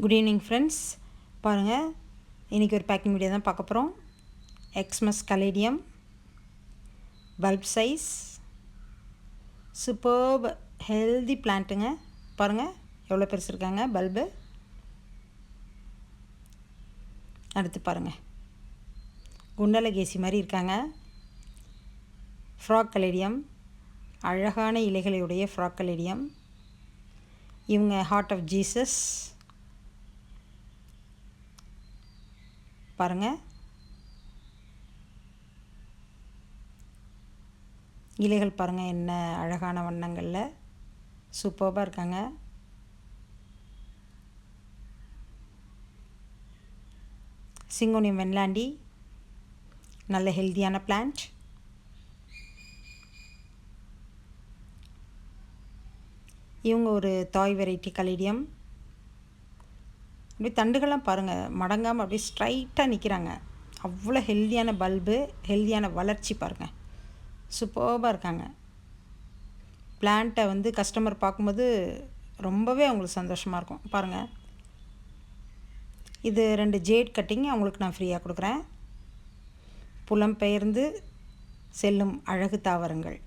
Good evening friends பாருங்கள் இன்றைக்கி ஒரு பேக்கிங் வீடியோ தான் பார்க்க போகிறோம் Xmas caladium bulb size superb healthy பிளான்ட்டுங்க பாருங்கள் எவ்வளோ பெருசு இருக்காங்க பல்பு அடுத்து பாருங்கள் குண்டலகேசி மாதிரி இருக்காங்க. ஃப்ராக் கலேடியம் அழகான இலைகளுடைய ஃப்ராக் கலேடியம் இவங்க ஹார்ட் ஆஃப் ஜீசஸ் பாருங்கள் இலைகள் பாருங்கள் என்ன அழகான வண்ணங்களில். சூப்பராக இருக்காங்க. சிங்கோனியம் வெண்லாண்டி நல்ல ஹெல்த்தியான பிளான்ட் இவங்க ஒரு தாய் வெரைட்டி கலீடியம். அப்படியே தண்டுகள்லாம் பாருங்கள் மடங்காமல் அப்படியே ஸ்ட்ரைட்டாக நிற்கிறாங்க அவ்வளோ ஹெல்த்தியான பல்பு ஹெல்த்தியான வளர்ச்சி பாருங்கள் சூப்பர்பாக இருக்காங்க. பிளான்ட்டை வந்து கஸ்டமர் பார்க்கும்போது ரொம்பவே அவங்களுக்கு சந்தோஷமாக இருக்கும். பாருங்கள் இது ரெண்டு ஜேட் கட்டிங் அவங்களுக்கு நான் ஃப்ரீயாக கொடுக்குறேன். புலம்பெயர்ந்து செல்லும் அழகு தாவரங்கள்.